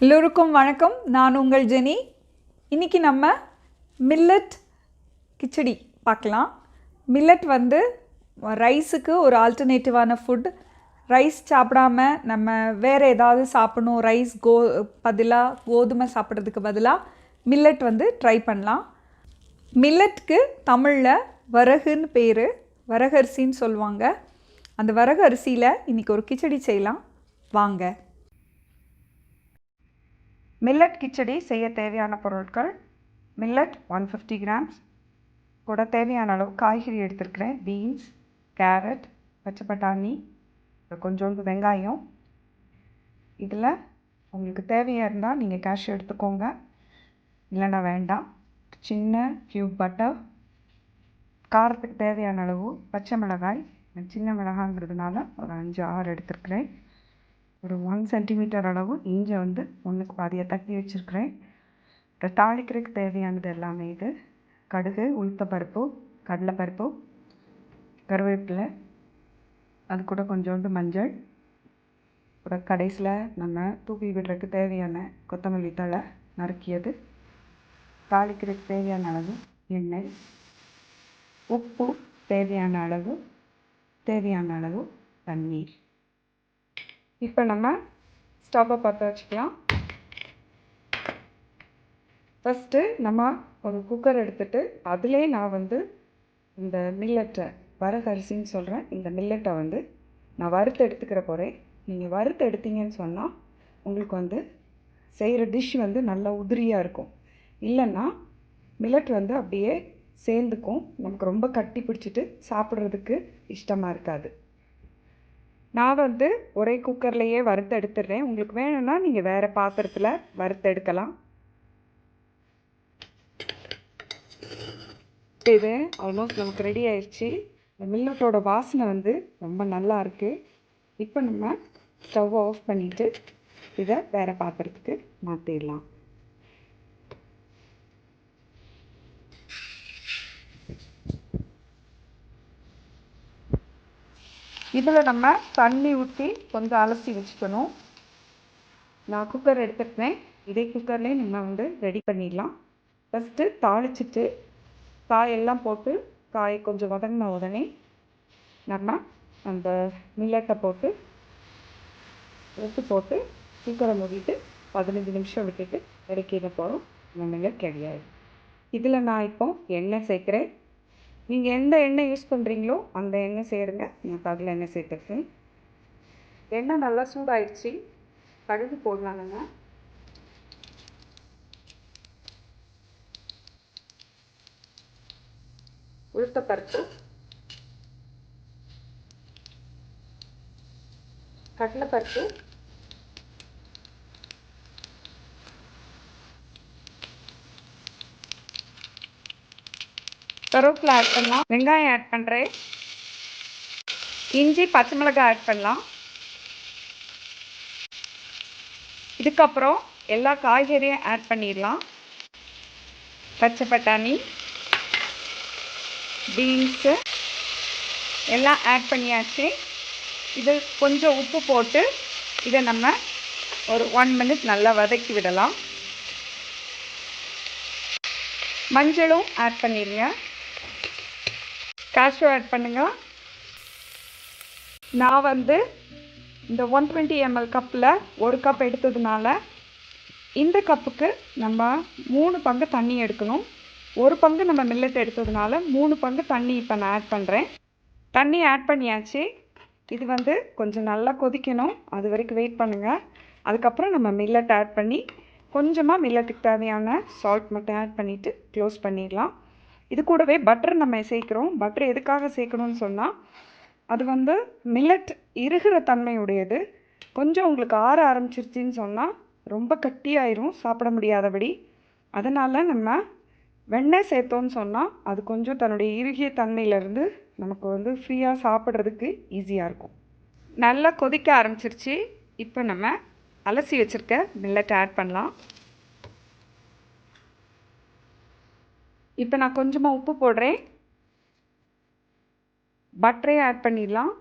எல்லோருக்கும் வணக்கம். நான் உங்கள் ஜெனி. இன்றைக்கி நம்ம மில்லட் கிச்சடி பார்க்கலாம். மில்லட் வந்து ரைஸுக்கு ஒரு ஆல்டர்னேட்டிவான ஃபுட் ரைஸ் சாப்பிடாம நம்ம வேறு ஏதாவது சாப்பிடணும். ரைஸ் கோ பதிலாக கோதுமை சாப்பிட்றதுக்கு பதிலாக மில்லட் வந்து ட்ரை பண்ணலாம். மில்லட்க்கு தமிழில் வரகுன்னு பேர் வரகரிசின்னு சொல்லுவாங்க. அந்த வரகு அரிசியில் இன்றைக்கி ஒரு கிச்சடி செய்யலாம். வாங்க. மில்லட் கிச்சடி செய்ய தேவையான பொருட்கள் மில்லட் ஒன் ஃபிஃப்டி கிராம்ஸ் கூட தேவையான அளவு காய்கறி எடுத்துருக்கிறேன். பீன்ஸ் கேரட் பச்சை பட்டாணி கொஞ்சோண்டு வெங்காயம். இதில் உங்களுக்கு தேவையாக இருந்தால் நீங்கள் கேஷ்யூ எடுத்துக்கோங்க. இல்லைன்னா வேண்டாம். சின்ன க்யூப் பட்டர் காரத்துக்கு தேவையான அளவு பச்சை மிளகாய். சின்ன மிளகாங்கிறதுனால ஒரு அஞ்சு ஆறு எடுத்துருக்கிறேன். ஒரு ஒன் சென்டிமீட்டர் அளவு இஞ்சி வந்து ஒன்றுக்கு பாதியாக தட்டி வச்சுருக்கிறேன். அப்புறம் தாளிக்கிறதுக்கு தேவையானது எல்லாமே இது. கடுகு உளுத்தப்பருப்பு கடலைப்பருப்பு கருவேப்பிலை அது கூட கொஞ்சோண்டு மஞ்சள். அப்புறம் கடைசியில் நம்ம தூக்கி விடுறதுக்கு தேவையான கொத்தமல்லி தழை நறுக்கியது. தாளிக்கிறதுக்கு தேவையான அளவு எண்ணெய். உப்பு தேவையான அளவு தேவையான அளவு தண்ணீர். இப்போ நம்ம ஸ்டவ்வை பற்ற வச்சுக்கலாம். ஃபஸ்ட்டு நம்ம ஒரு குக்கர் எடுத்துகிட்டு அதிலே நான் வந்து இந்த மில்லட்டை வரகரிசின்னு சொல்கிறேன் இந்த மில்லட்டை வந்து நான் வறுத்து எடுத்துக்கிற போகிறேன் நீங்கள் வறுத்து எடுத்தீங்கன்னு சொன்னால் உங்களுக்கு வந்து செய்கிற டிஷ் வந்து நல்லா உதிரியாக இருக்கும். இல்லைன்னா மில்லட் வந்து அப்படியே சேர்ந்துக்கும். நமக்கு ரொம்ப கட்டி பிடிச்சிட்டு சாப்பிட்றதுக்கு இஷ்டமாக இருக்காது. நான் வந்து ஒரே குக்கர்லேயே வறுத்து எடுத்துடுறேன் உங்களுக்கு வேணும்னா நீங்கள் வேறு பாத்திரத்தில் வறுத்து எடுக்கலாம் இது ஆல்மோஸ்ட் நமக்கு ரெடி ஆயிடுச்சு. இந்த மில்லட்டோட வாசனை வந்து ரொம்ப நல்லா இருக்குது இப்போ நம்ம ஸ்டவ்வை ஆஃப் பண்ணிவிட்டு இதை வேறு பாத்திரத்துக்கு மாற்றிடலாம் இதில் நம்ம தண்ணி ஊற்றி கொஞ்சம் அலசி வச்சுக்கணும். நான் குக்கர் எடுத்துருக்கேன். இதே குக்கர்லேயே நம்ம வந்து ரெடி பண்ணிடலாம். ஃபஸ்ட்டு தாளிச்சிட்டு காயெல்லாம் போட்டு காய் கொஞ்சம் வதங்கின உடனே நம்ம அந்த மில்லட்டை போட்டு உப்பு போட்டு குக்கரை மூடிட்டு பதினஞ்சு நிமிஷம் விட்டுட்டு இறக்கிட போகிறோம் நம்ம மில்லட் கிடையாது இதில் நான் இப்போ எண்ணெய் சேர்க்குறேன். நீங்கள் எந்த எண்ணெய் யூஸ் பண்ணுறீங்களோ அந்த எண்ணெய் சேருங்க. நான் கடலை எண்ணெய் சேர்த்துருக்கேன் எண்ணெய் நல்லா சூடாயிடுச்சு. கடுகு போடலாங்க உளுத்தப்பருப்பு கடலைப்பருப்பு. கருவேப்பிலை ஆட் பண்ணலாம். வெங்காயம் ஆட் பண்ணுறேன் இஞ்சி பச்சை மிளகாய் ஆட் பண்ணலாம். இதுக்கப்புறம் எல்லா காய்கறியும் ஆட் பண்ணிடலாம். பச்சை பட்டாணி பீன்ஸு எல்லாம் ஆட் பண்ணியாச்சு. இது கொஞ்சம் உப்பு போட்டு இதை நம்ம ஒரு ஒன் மினிட் நல்லா வதக்கி விடலாம். மஞ்சளும் ஆட் பண்ணிடுங்க. கேஷ்யூ ஆட் பண்ணுங்க. நான் வந்து இந்த ஒன் டுவெண்ட்டி எம்எல் கப்பில் ஒரு கப் எடுத்ததுனால இந்த கப்புக்கு நம்ம மூணு பங்கு தண்ணி எடுக்கணும். ஒரு பங்கு நம்ம மில்லட் எடுத்ததுனால மூணு பங்கு தண்ணி இப்போ நான் ஆட் பண்ணுறேன் தண்ணி ஆட் பண்ணியாச்சு. இது வந்து கொஞ்சம் நல்லா கொதிக்கணும். அது வரைக்கும் வெயிட் பண்ணுங்கள் அதுக்கப்புறம் நம்ம மில்லட் ஆட் பண்ணி கொஞ்சமாக மில்லட்டுக்கு தேவையான சால்ட் மட்டும் ஆட் பண்ணிவிட்டு க்ளோஸ் பண்ணிடலாம். இது கூடவே பட்டர் நம்ம சேர்க்குறோம். பட்டர் எதுக்காக சேர்க்கணும்னு சொன்னால் அது வந்து மில்லட் இருகிற தன்மையுடையது. கொஞ்சம் உங்களுக்கு ஆற ஆரம்பிச்சிருச்சின்னு சொன்னால் ரொம்ப கட்டியாயிரும் சாப்பிட முடியாதபடி. அதனால் நம்ம வெண்ணெய் சேர்த்தோன்னு சொன்னால் அது கொஞ்சம் தன்னுடைய இறுகிய தன்மையிலேருந்து நமக்கு வந்து ஃப்ரீயாக சாப்பிட்றதுக்கு ஈஸியாக இருக்கும். நல்லா கொதிக்க ஆரம்பிச்சிருச்சு. இப்போ நம்ம அலசி வச்சுருக்க மில்லட் ஆட் பண்ணலாம். இப்போ நான் கொஞ்சமாக உப்பு போடுறேன். பட்டரே ஆட் பண்ணிடலாம்.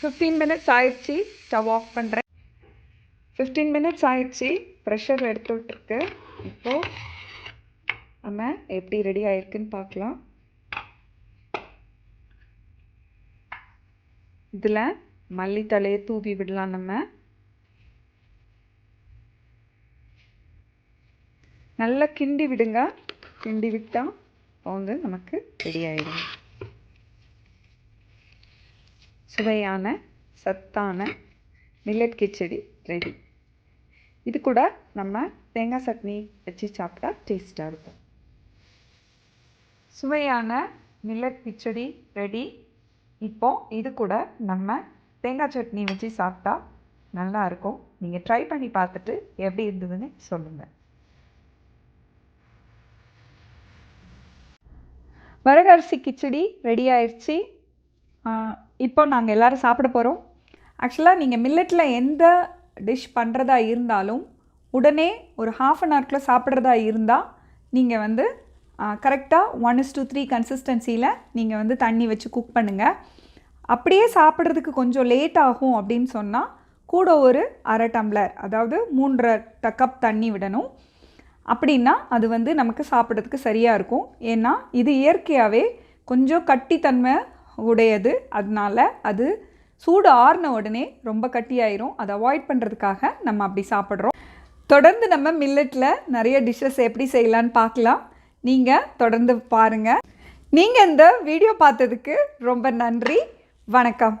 ஃபிஃப்டீன் மினிட்ஸ் ஆயிடுச்சு. ஸ்டவ் ஆஃப் பண்ணுறேன் ஃபிஃப்டீன் மினிட்ஸ் ஆயிடுச்சு. ப்ரெஷர் எடுத்துகிட்ருக்கு இப்போது நம்ம எப்படி ரெடி ஆயிருக்குன்னு பார்க்கலாம். இதில் மல்லித்தலையை தூவி விடலாம் நம்ம. நல்லா கிண்டி விடுங்க. கிண்டி விட்டால் வந்து நமக்கு ரெடி ஆயிடும். சுவையான சத்தான மில்லட் கிச்சடி ரெடி இது கூட நம்ம தேங்காய் சட்னி வச்சு சாப்பிட்டா டேஸ்ட்டாக இருக்கும். சுவையான மில்லட் கிச்சடி ரெடி இப்போ இது கூட நம்ம தேங்காய் சட்னி வச்சு சாப்பிட்டா நல்லா இருக்கும். நீங்கள் ட்ரை பண்ணி பார்த்துட்டு எப்படி இருந்ததுன்னு சொல்லுங்கள் வரகரிசி கிச்சடி ரெடி ஆயிடுச்சு இப்போ நாங்கள் எல்லாரும் சாப்பிட போகிறோம் ஆக்சுவலாக நீங்கள் மில்லட்டில் எந்த டிஷ் பண்ணுறதா இருந்தாலும் உடனே ஒரு ஹாஃப் அன் ஹவர்க்குள்ளே சாப்பிட்றதா இருந்தால் நீங்கள் வந்து கரெக்டாக ஒன் இஸ் டூ த்ரீ கன்சிஸ்டன்சியில் நீங்கள் வந்து தண்ணி வச்சு குக் பண்ணுங்கள் அப்படியே சாப்பிட்றதுக்கு கொஞ்சம் லேட் ஆகும் அப்படின்னு சொன்னால் கூட ஒரு அரை டம்ளர் அதாவது மூன்றரை ட- கப் தண்ணி விடணும். அப்படின்னா அது வந்து நமக்கு சாப்பிட்றதுக்கு சரியாக இருக்கும். ஏன்னா இது இயற்கையாகவே கொஞ்சம் கட்டித்தன்மை உடையது. அதனால் அது சூடு ஆறின உடனே ரொம்ப கட்டியாயிரும். அதை அவாய்ட் பண்ணுறதுக்காக நம்ம அப்படி சாப்பிட்றோம். தொடர்ந்து நம்ம மில்லட்டில் நிறைய டிஷ்ஷஸ் எப்படி செய்யலான்னு பார்க்கலாம். நீங்கள் தொடர்ந்து பாருங்கள் நீங்கள் இந்த வீடியோ பார்த்ததுக்கு ரொம்ப நன்றி. வணக்கம்.